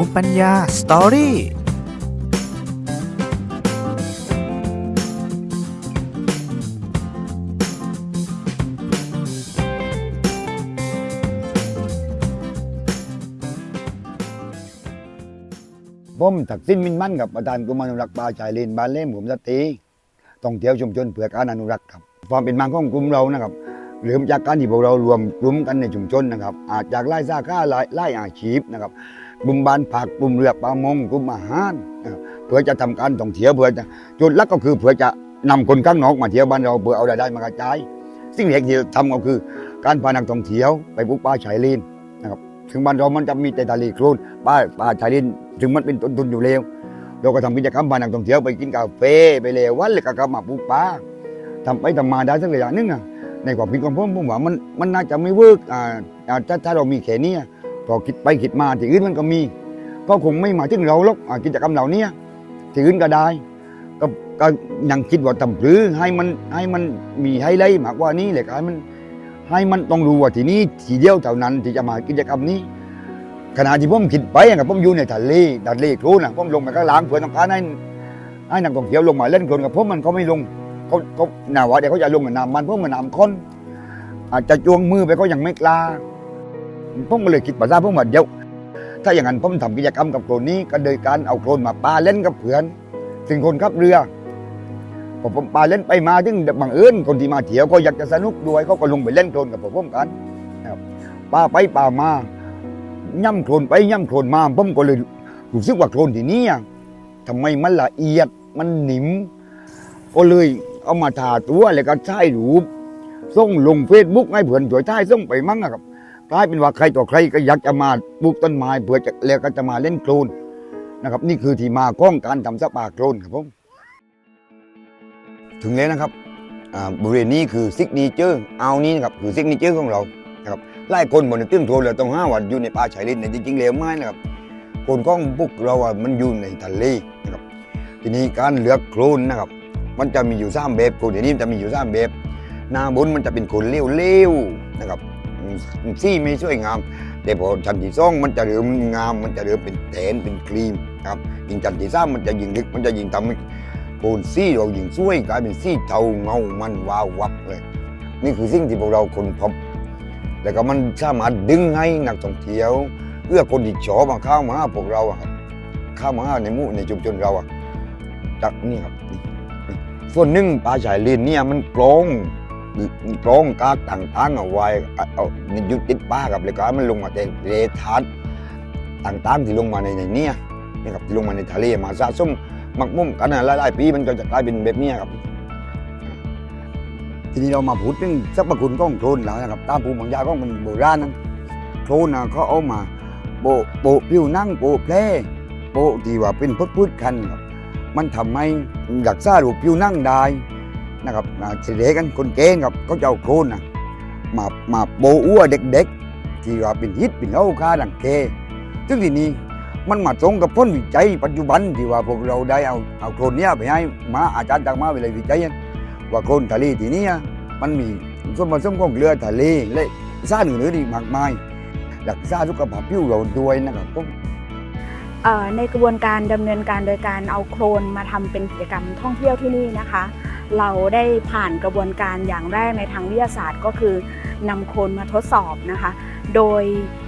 ูมิปัญญาสตอรี่ผมถักสิ้นมินมั่นกับประธานกรมอนุรักษ์ป่าชายเลนบ้านเล่มผมสตรีต้องเที่ยวชุมชนเพื่อการอนุรักษ์ครับความเป็นมาของกลุ่มเรานะครับเริ่มจากการที่พวกเรารวมกลุ่มกันในชุมชนนะครับ อาจจากไล่สาขาไล่ไล่อาชีพนะครับ กลุ่มบ้านผักกลุ่มเรือประมงกลุ่มอาหารเพื่อจะทำการท่องเที่ยวเพื่อจะจุดลักก็คือเพื่อจะนำคนข้างนอกมาเที่ยวบ้านเราเพื่อเอารายได้มากระจายสิ่งแรกที่ทำก็คือ การพานักท่องเที่ยวไปปลูกป่าชายเลนนะครับถึงบ้านเรามันจะมีแต่ทะเลโคลนป่าป่าชายเลนถึงมันเป็นต้นทุนอยู่แล้วเราก็ทำกิจกรรมพานักท่องเที่ยวไปกินกาแฟไปเลววันเลยก็กลับมาปลูกป่าทำไปทำมาได้สักระยะหนึงอะในความคิดของผมผมว่ามันมันน่าจะไม่เวิร์กอ่าถ้าถ้าเรามีแค่นี้ พอคิดไปคิดมาที่อื่นมันก็มี ก็คงไม่มาถึงเราหรอกอ่ากิจกรรมเหล่านี้ที่อื่นก็ได้ ก็ก็ยังคิดว่าทำหรือให้มันให้มันมีไฮไลท์มากกว่านี้เลยให้มันให้มันต้องรู้ว่าที่นี่ที่เดียวเท่านั้นที่จะมากิจกรรมนี้ขณะที่ผมคิดไปอะกับผมอยู่ในทะเลทะเลโคลนะผมลงไปข้างล่างเพื่อต้องการให้ให้นักท่องเที่ยวลงมาเล่นโคลนกับผมมันเขาไม่ลงเขาเขาหนาว่าเดี๋ยวเขาจะลงกับน้ำมันเพราะมันน้ำข้นอาจจะจวงมือไปเขายังไม่กล้า ผมก็เลยคิดภาษาผมว่าเดี๋ยว ถ้าอย่างนั้นผมทำกิจกรรมกับโคลนนี้ก็โดยการเอาโคลนมาปาเล่นกับเพื่อนสิ่งคนขับเรือพอผมปาเล่นไปมาถึงบังเอิญคนที่มาเที่ยวก็อยากจะสนุกด้วยเขาก็ลงไปเล่นโคลนกับผมกันนะครับปาไปปามาย่ำโคลนไปย่ำโคลนมาผมก็เลยรู้สึกว่าโคลนที่นี่ทำไมมันละเอียดมันหนิม ก็เลยเอามาทาตัวแล้วก็ใช้รูปส่งลงเฟซบุ๊กให้เพื่อนช่วยถ่ายส่งไปมั่งอะครับ กลายเป็นว่าใครต่อใครก็อยากจะมาปลูกต้นไม้เพื่อจะแล้วก็จะมาเล่นโคลนนะครับ นี่คือที่มาของการทำสปาโคลนครับผมถึงแล้วนะครับบริเวณนี้คือซิกเนเจอร์เอานี้นะครับคือซิกเนเจอร์ของเราหลายคนบนตึ้งโทรเลยต้องห้าวันอยู่ในป่าชายเลนแต่จริงๆแล้วไม่นะครับคนของพวกเราอะมันอยู่ในทะเลนะครับทีนี้การเลือกโคลนนะครับ มันจะมีอยู่สามแบบโคลนทีนี้มันจะมีอยู่สามแบบหน้าบนมันจะเป็นโคลนเลี้ยวๆนะครับ อืมสีไม่สวยงาม แต่พอชั้นที่สองมันจะเริ่มงาม มันจะเริ่มเป็นแทนเป็นครีมครับยิ่งชั้นที่สามมันจะยิ่งลึกมันจะยิ่งทำให้โคลนสีเรายิ่งสวยกลายเป็นสีเทาเงามันวาววับเลย นี่คือสิ่งที่พวกเราคนพบแล้วก็มันสามารถดึงให้นักท่องเที่ยวเพื่อคนที่ชอบมาเข้ามาพวกเราครับเข้ามาในมู่ในชุมชนเราอะจากนี่ครับนี่นี่ส่วนหนึ่งปลาชายเลนเนี่ยมันกรอง ร้องกากต่างๆเอาไว้เอาเอาในยุติดป้ากับเลยก็มันลงมาแต่เลทัดต่างๆที่ลงมาในในเนี่ยนี่ครับที่ลงมาในทะเลมาสะสมมักมุ่มกันนะหลายๆปีมันก็จะกลายเป็นแบบเนี้ยครับทีนี้เรามาพูดถึงสรรพคุณของโคลนแล้วนะครับตามภูมิปัญญาของคนโบราณนั้นโคลนะเขาเอามาโปะโปะผิวนั่งโปะแผลโปะที่ว่าเป็นพุดพุดๆคันครับมันทำให้รักษารูปผิวนั่งได้ นะครับอ่าเฉลกันคนเก่งครับเขาจะเอาโคลนนะมามาโปะอ้วเด็กๆ ที่ว่าเป็นฮิตเป็นเล่าค่าดังเกซึ่งทีนี้มันมาตรงกับพ้นวิจัยปัจจุบันที่ว่าพวกเราได้เอาเอาโคลนเนี้ยไปให้มาอาจารย์จากมาวิทยาลัยวิจัยว่าโคลนทะเลที่นี่มันมีส่วนผสมของเกลือทะเลและสารอื่นๆอีกมากมายรักษาสุขภาพผิวเราด้วยนะครับผมในกระบวนการดำเนินการโดยการเอาโคลนมาทำเป็นกิจกรรมท่องเที่ยวที่นี่นะคะ เราได้ผ่านกระบวนการอย่างแรกในทางวิทยาศาสตร์ก็คือนำโคลนมาทดสอบนะคะ โดย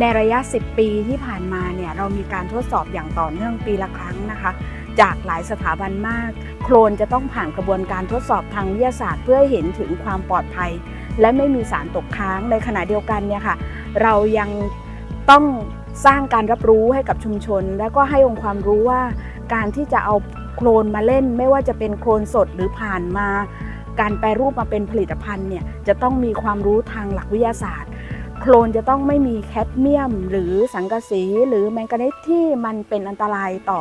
ในระยะ 10 ปีที่ผ่านมาเนี่ยเรามีการทดสอบอย่างต่อเนื่องปีละครั้งนะคะ จากหลายสถาบันมาก โคลนจะต้องผ่านกระบวนการทดสอบทางวิทยาศาสตร์ เพื่อเห็นถึงความปลอดภัย และไม่มีสารตกค้างในขณะเดียวกันเนี่ยค่ะเรายังต้องสร้างการรับรู้ให้กับชุมชน แล้วก็ให้องค์ความรู้ว่าการที่จะเอา โคลนมาเล่น ไม่ว่าจะเป็นโคลนสดหรือผ่านมา การแปรรูปมาเป็นผลิตภัณฑ์เนี่ยจะต้องมีความรู้ทางหลักวิทยาศาสตร์ โคลนจะต้องไม่มีแคดเมียม หรือสังกะสี หรือแมงกานีสที่มันเป็นอันตรายต่อ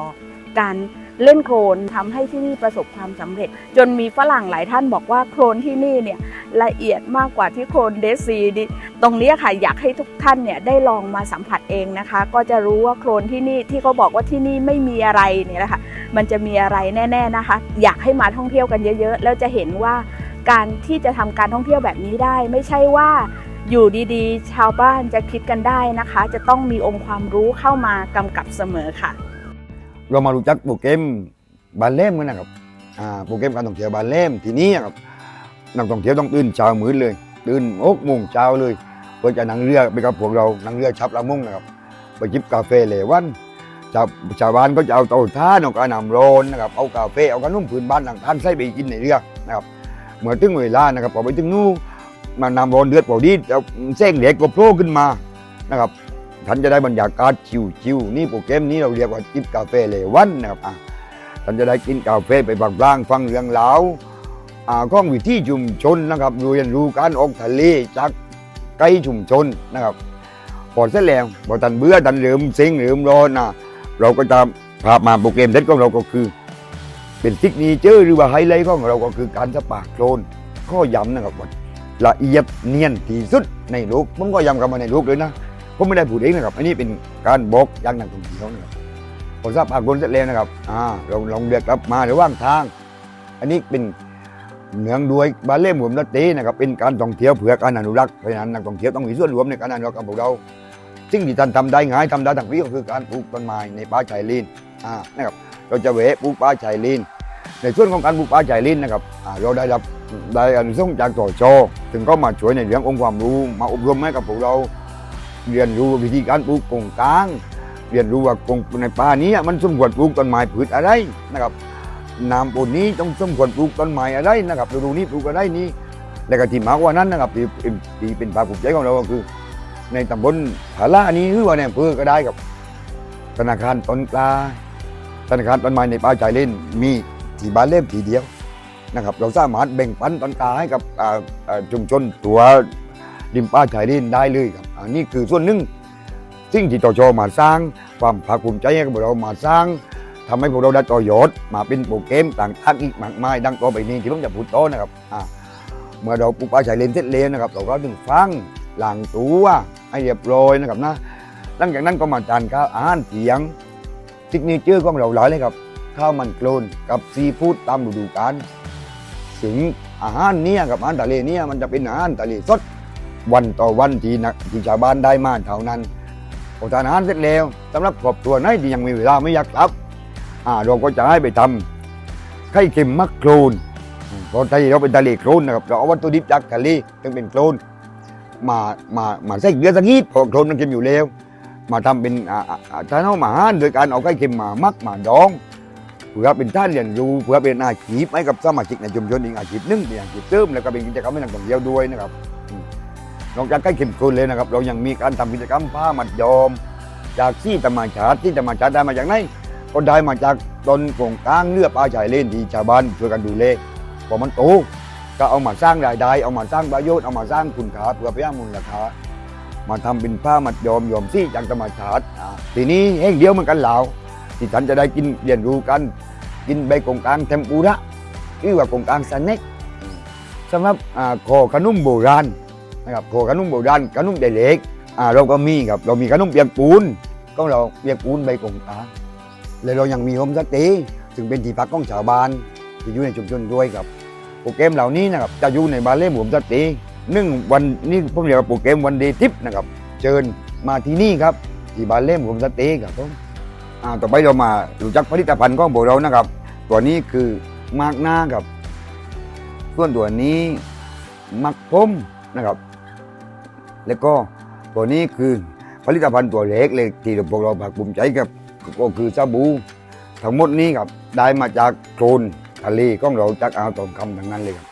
การ เล่นโคลนทำให้ที่นี่ประสบความสำเร็จ จนมีฝรั่งหลายท่านบอกว่าโคลนที่นี่เนี่ยละเอียดมากกว่าที่โคลนเดซีดิตรงนี้ค่ะอยากให้ทุกท่านเนี่ยได้ลองมาสัมผัสเองนะคะ ก็จะรู้ว่าโคลนที่นี่ที่เขาบอกว่าที่นี่ไม่มีอะไรเนี่ยนะคะมันจะมีอะไรแน่ ๆนะคะ อยากให้มาท่องเที่ยวกันเยอะๆแล้วจะเห็นว่าการที่จะทำการท่องเที่ยวแบบนี้ได้ ไม่ใช่ว่าอยู่ดีๆ ชาวบ้านจะคิดกันได้นะคะ จะต้องมีองค์ความรู้เข้ามากำกับเสมอค่ะ เรามารู้จักโปรแกรมบาเล่มกันนะครับอ่าโปรแกรมการท่องเที่ยวบาเล่มทีนี้ครับนักท่องเที่ยวต้องตื่นเช้ามืดเลย ตื่นหกโมงเช้าเลยเพื่อจะนั่งเรือไปกับพวกเรานั่งเรือชับละมุ่งนะครับไปจิบกาแฟเหลวันชาวชาวบ้านก็จะเอาเตาถ่านเอากระนำร้อนนะครับเอากาแฟเอาขนมพื้นบ้านต่างๆใส่ไปกินในเรือนะครับเมื่อถึงเวลานะครับพอไปถึงนู่นมานำร้อนเดือดพอดีเอาเส้นเหล็กก็โผล่ขึ้นมานะครับ ท่านจะได้บรรยากาศชิวๆนี่โปรแกรมนี้เราเรียกว่าจิบกาแฟเลวันนะครับอะท่านจะได้กินกาแฟไปบางบางฟังเรื่องราวอ่าข้องวิธีชุมชนนะครับเรียนรู้การออกทะเลจากไกด์ชุมชนนะครับพอเสร็จแล้วพอท่านเบื่อท่านเริ่มเซ็งเริ่มร้อนนะเราก็จะพามาโปรแกรมเด็ดของเราก็คือ เป็นซิกเนเจอร์หรือว่าไฮไลท์ของเราก็คือการสปาโคลนข้อย้ำนะครับว่าละเอียดเนียนที่สุดในโลกผมก็ย้ำกันมาในโลกเลยนะ ผมไม่ได้พูดเองนะครับ อันนี้เป็นการบอกอย่างนักท่องเที่ยวนะครับพอทราบปากคนเสร็จแล้วนะครับอ่าเราลองเดือกกลับมาระหว่างทาง อันนี้เป็นเนืองด้วยบาเล่หมุนละเตนะครับเป็นการท่องเที่ยวเพื่อการอนุรักษ์เพราะฉะนั้นนักท่องเที่ยวต้องมีส่วนร่วมในการอนุรักษ์กับพวกเราสิ่งที่ท่านทำได้ง่ายทำได้ทั้งปีก็คือการปลูกต้นไม้ในป่าชายเลนอ่านะครับเราจะแหวะปลูกป่าชายเลนในส่วนของการปลูกป่าชายเลนนะครับอ่าเราได้รับได้อนุสงจากต่อชอถึงก็มาช่วยในเรื่ององค์ความรู้มาอบรมให้กับพวกเรา เรียนรู้วิธีการปลูกกงกลาง เรียนรู้ว่ากงในป่านี้มันสมควรปลูกต้นไม้พืชอะไรนะครับน้ำปนนี้ต้องสมควรปลูกต้นไม้อะไรนะครับฤดูนี้ปลูกอะไรนี้ และก็ที่มากกว่านั้นนะครับที่ที่เป็นภาคภูมิใจของเราก็คือ ในตำบลผาละอันนี้หรือว่าในอำเภอก็ได้กับธนาคารต้นกลาธนาคารต้นไม้ในป่าใจเล่น มีที่บ้านเล่มทีเดียวนะครับ เราสามารถแบ่งปันต้นกลาให้กับชุมชนตัว ริมป้าชายเลนได้เลยครับอันนี้คือส่วนหนึ่งสิ่งที่ตชมาสร้างความภาคภูมิใจให้กับพวกเรามาสร้างทำให้พวกเราได้ต่อยอดมาเป็นโปรแกรมต่างๆอีกมากมายดังต่อไปนี้ที่ผมจะพูดต่อนะครับอ่าเมื่อเราปลูกป่าชายเลนเสร็จแล้วนะครับเราก็ถึงฟังหลังตัวให้เรียบร้อยนะครับนะหลังจากนั้นก็มาจานข้าวอาหารเถียงซิกเนเจอร์ของเราหลายเลยครับข้าวมันโคลนกับซีฟู้ดตามฤดูกาลถึงอาหารเนี้ยกับอาหารทะเลเนี้ยมันจะเป็นอาหารทะเลสด วันต่อวันที่นักที่ชาวบ้านได้มาเท่านั้นพอทานอาหารเสร็จแล้วสำหรับครอบครัวไหนที่ยังมีเวลาไม่อยากกลับอ่าเราก็จะให้ไปทำไข่เค็มมักโครนเพราะทะเราเป็นทะเลโครนนะครับเราเอาวัตถุดิบจากทะเลซึ่งเป็นโครนมามามาใส่เกลือสักนิดเพราะโครนมันเค็มอยู่แล้ว มาทำเป็นอ่าอ่าอ่าทานเอามาหารโดยการเอาไข่เค็มมามักมาดองเพื่อเป็นท่านเรียนรู้เพื่อเป็นอาชีพให้กับสมาชิกในชุมชนอีกอาชีพหนึงเป็นอาชีพเสริมแล้วก็เป็นกิจกรรมให้นักท่องเที่ยวด้วยนะครับ นอกจากใกล้เข็มข้นเลยนะครับ เรายังมีการทำกิจกรรมผ้ามัดยอม จากที่ธรรมชาติที่ธรรมชาติได้มาจากไหนก็ได้มาจากต้นโป่งกลางเลือป่าชายเลนที่ชาวบ้านช่วยกันดูแลพอมันโตก็เอามาสร้างรายได้ เอามาสร้างประโยชน์เอามาสร้างคุณค่าเพื่อเพิ่มมูลค่ามาทำเป็นผ้ามัดยอมยอมซี่จากธรรมชาติอ่าทีนี้แห้งเดียวเหมือนกันเหล่าที่ท่านจะได้กินเรียนรู้กัน กินใบกงกลางเทมปุระหรือว่ากงกลางสเน็กสำหรับอ่าคอขนมโบราณ นะครับโขขนมโบราณขนมเด็กอ่าเราก็มีครับเรามีขนมเปียกปูนก็เราเปียกปูนใบกงตาแล้วเรายังมีโฮมสเตย์ซึ่งเป็นที่พักของชาวบ้านที่อยู่ในชุมชนด้วยครับโปรแกรมเหล่านี้นะครับจะอยู่ในบาเล่หมุมสเตย์หนึ่งวันนี้ผมเรียกว่าโปรแกรมวันเดย์ทิปนะครับเชิญมาที่นี่ครับที่บาเล่หมุมสเตย์ครับผมอ่าต่อไปเรามารู้จักผลิตภัณฑ์ของพวกเรานะครับ ตัวนี้คือมากหน้าครับส่วนตัวนี้มักพมนะครับ แล้วก็ตัวนี้คือผลิตภัณฑ์ตัวเล็กเลยที่พวกเราภาคภูมิใจกับก็คือสบู่ทั้งหมดนี้ครับได้มาจากโคลนทะเลของเราจากอ่าวตองคำทั้งนั้นเลยครับ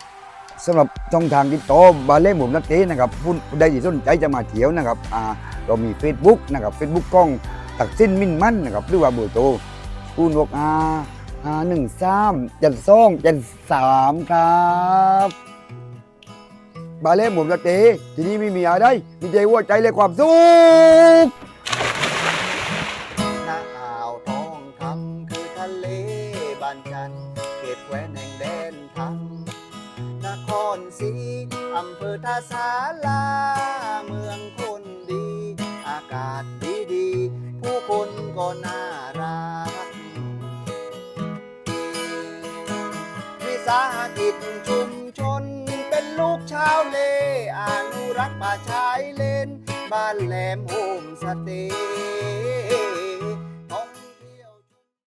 สำหรับช่องทางติดต่อบาเล่หมุนนักเตะนะครับผู้ใดที่สนใจจะมาเที่ยวนะครับเรามี Facebook นะครับ Facebook กล้องตักสิ้นมิ่นมั่นนะครับหรือว่าเบอร์โทรศูนย์หกอาห้าหนึ่งสามเจ็ดสองเจ็ดสามครับ บาเล่หมุนกะเตที่นี้ไม่มีอะไรมีใจหัวใจและความสุขหน้าอ่าวทองคำคือทะเลบ้านจันทร์เขตแคว้นแห่งแดนธรรมนครศรีอำเภอท่าสาลาเมืองคนดี อากาศดีดีผู้คนก็น่ารักวิสาหกิจชุม ลูกชาวเลอนุรักษ์ป่าชายเลน บ้านแหลมโฮมสเตย